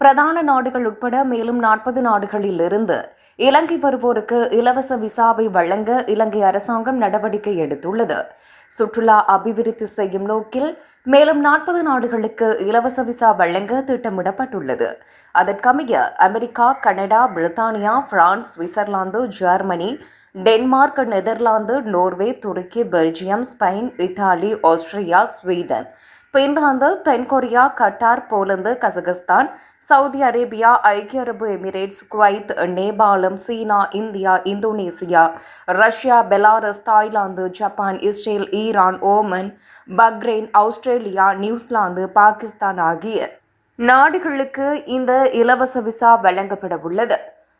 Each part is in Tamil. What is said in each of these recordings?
பிரதான நாடுகள் உட்பட மேலும் நாற்பது நாடுகளில் இருந்து இலங்கை வருவோருக்கு இலவச விசாவை வழங்க இலங்கை அரசாங்கம் நடவடிக்கை எடுத்துள்ளது. சுற்றுலா அபிவிருத்தி செய்யும் நோக்கில் மேலும் நாற்பது நாடுகளுக்கு இலவச விசா வழங்க திட்டமிடப்பட்டுள்ளது. அதற்கமைய அமெரிக்கா கனடா பிரித்தானியா France Switzerland Germany Denmark Netherlands Norway துருக்கி Belgium Spain Italy Austria Sweden. Finland தென்கொரியா Qatar Poland Kazakhstan Saudi Arabia ஐக்கிய அரபு எமிரேட்ஸ் குவைத் நேபாளம் China India Indonesia Russia Belarus Thailand Japan Israel Iran Oman Bahrain Australia New Zealand Pakistan ஆகிய நாடுகளுக்கு இந்த இலவச விசா வழங்கப்பட உள்ளது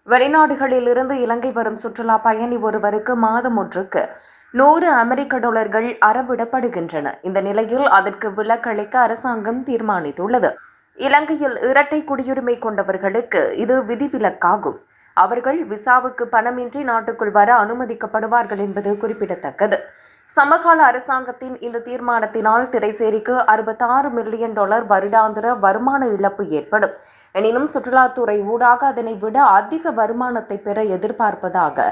வெளிநாடுகளிலிருந்து இலங்கை வரும் சுற்றுலா பயணி ஒருவருக்கு மாதம் ஒன்றுக்கு நூறு அமெரிக்க டாலர்கள் அறவிடப்படுகின்றன. இந்த நிலையில் அதற்கு விலக்களிக்க அரசாங்கம் தீர்மானித்துள்ளது. இலங்கையில் இரட்டை குடியுரிமை கொண்டவர்களுக்கு இது விதிவிலக்காகும். அவர்கள் விசாவுக்கு பணமின்றி நாட்டுக்குள் வர அனுமதிக்கப்படுவார்கள் என்பது குறிப்பிடத்தக்கது. சமகால அரசாங்கத்தின் இந்த தீர்மானத்தினால் திரைசேரிக்கு அறுபத்தாறு மில்லியன் டாலர் வருடாந்திர வருமான இழப்பு ஏற்படும். எனினும் சுற்றுலாத்துறை ஊடாக அதனை விட அதிக வருமானத்தை பெற எதிர்பார்ப்பதாக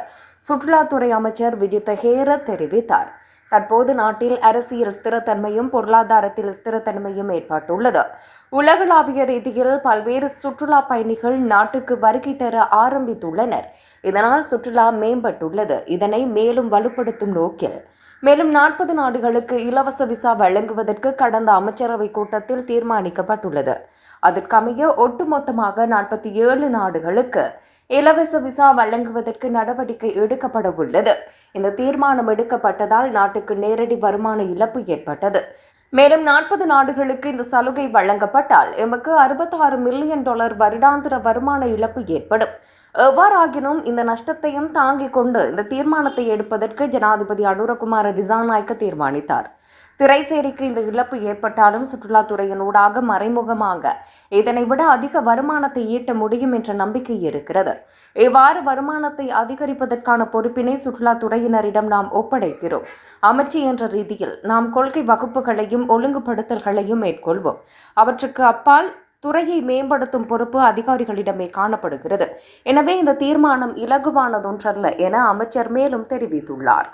சுற்றுலாத்துறை அமைச்சர் விஜித்த ஹேர தெரிவித்தார். தற்போது நாட்டில் அரசியல் ஸ்திரத்தன்மையும் பொருளாதாரத்தில் ஸ்திரத்தன்மையும் ஏற்பட்டுள்ளது. உலகளாவிய ரீதியில் பல்வேறு சுற்றுலா பயணிகள் நாட்டுக்கு வருகை தர ஆரம்பித்துள்ளனர். இதனால் சுற்றுலா மேம்பட்டுள்ளது. இதனை மேலும் வலுப்படுத்தும் நோக்கில். மேலும் நாற்பது நாடுகளுக்கு இலவச விசா வழங்குவதற்கு கடந்த அமைச்சரவை கூட்டத்தில் தீர்மானிக்கப்பட்டுள்ளது. அதற்கமைய ஒட்டுமொத்தமாக நாற்பத்தி ஏழு நாடுகளுக்கு இலவச விசா வழங்குவதற்கு நடவடிக்கை எடுக்கப்பட உள்ளது இந்த தீர்மானம் எடுக்கப்பட்டதால் நாட்டுக்கு நேரடி வருமான இழப்பு ஏற்பட்டது. மேலும் நாற்பது நாடுகளுக்கு இந்த சலுகை வழங்கப்பட்டால் எமக்கு அறுபத்தாறு மில்லியன் டாலர் வருடாந்திர வருமான இழப்பு ஏற்படும். எவ்வாறாகினும் இந்த நஷ்டத்தையும் தாங்கிக் கொண்டு இந்த தீர்மானத்தை எடுப்பதற்கு ஜனாதிபதி அனுரகுமார திசாநாயக்க தீர்மானித்தார். திரைசேரிக்கு இந்த இழப்பு ஏற்பட்டாலும் சுற்றுலாத்துறையினூடாக மறைமுகமாக. இதனை விட அதிக வருமானத்தை ஈட்ட முடியும் என்ற நம்பிக்கை இருக்கிறது. இவ்வாறு வருமானத்தை அதிகரிப்பதற்கான பொறுப்பினை சுற்றுலாத்துறையினரிடம் நாம் ஒப்படைக்கிறோம். அமைச்சு என்ற ரீதியில் நாம் கொள்கை வகுப்புகளையும் ஒழுங்குபடுத்தல்களையும் மேற்கொள்வோம். அவற்றுக்கு அப்பால் துறையை மேம்படுத்தும் பொறுப்பு அதிகாரிகளிடமே காணப்படுகிறது. எனவே இந்த தீர்மானம் இலகுவானதொன்றல்ல என அமைச்சர் மேலும் தெரிவித்துள்ளார்.